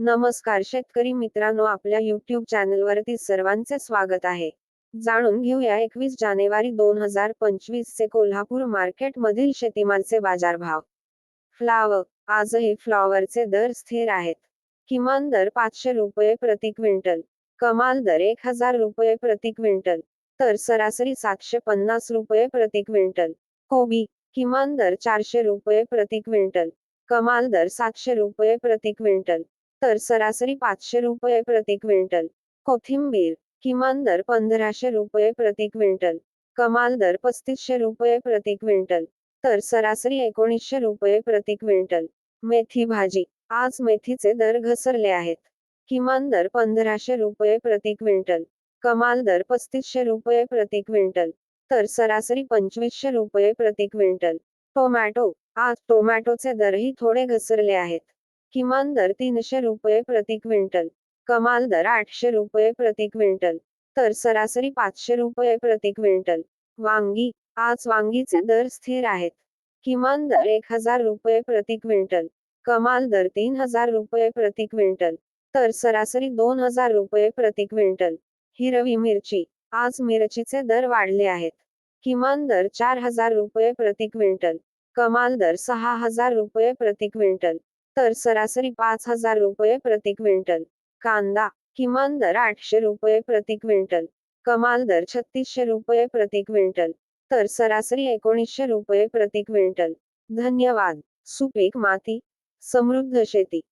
नमस्कार शेतकरी मित्रांनो आपल्या युट्यूब चॅनलवरती सर्वांचे स्वागत आहे. जाणून घेऊया एकवीस जानेवारी दोन हजार पंचवीस चे कोल्हापूर मार्केट मधील शेतीमालचे बाजारभाव. फ्लावर आजही फ्लॉवरचे दर स्थिर आहेत. किमान दर पाचशे रुपये प्रति क्विंटल. कमाल दर एक हजार रुपये प्रति क्विंटल. तर सरासरी सातशे पन्नास रुपये प्रति क्विंटल. कोबी किमान दर चारशे रुपये प्रति क्विंटल. कमाल दर सातशे रुपये प्रति क्विंटल. तर सरासरी पाचशे रुपये प्रति क्विंटल. कोथिंबीर किमान दर पंधराशे रुपये प्रति क्विंटल. कमाल दर पस्तीसशे रुपये प्रति क्विंटल. तर सरासरी एकोणीसशे रुपये प्रति क्विंटल. मेथी भाजी आज मेथीचे दर घसरले आहेत. किमान दर पंधराशे रुपये प्रति क्विंटल. कमाल दर पस्तीसशे रुपये प्रति क्विंटल. तर सरासरी पंचवीसशे रुपये प्रति क्विंटल. टोमॅटो आज टोमॅटोचे दरही थोडे घसरले आहेत. किमान दर तीनशे रुपये प्रति क्विंटल. कमाल दर आठशे रुपये प्रति क्विंटल. तर सरासरी पाचशे रुपये प्रति क्विंटल. वांगी. आज वांगीचे दर स्थिर आहेत. किमान दर एक हजार रुपये प्रति क्विंटल. कमाल दर तीन हजार रुपये प्रति क्विंटल. तर सरासरी दोन हजार रुपये प्रति क्विंटल. हिरवी मिरची. आज मिरचीचे दर वाढले आहेत. किमान दर चार हजार रुपये प्रति क्विंटल. कमाल दर सहा हजार रुपये प्रति क्विंटल. तर सरासरी पाच हजार रुपये प्रति क्विंटल. कांदा किमान दर आठशे रुपये प्रति क्विंटल. कमाल दर छत्तीसशे रुपये प्रति क्विंटल. तर सरासरी एकोणीसशे रुपये प्रति क्विंटल. धन्यवाद. सुपीक माती. समृद्ध शेती.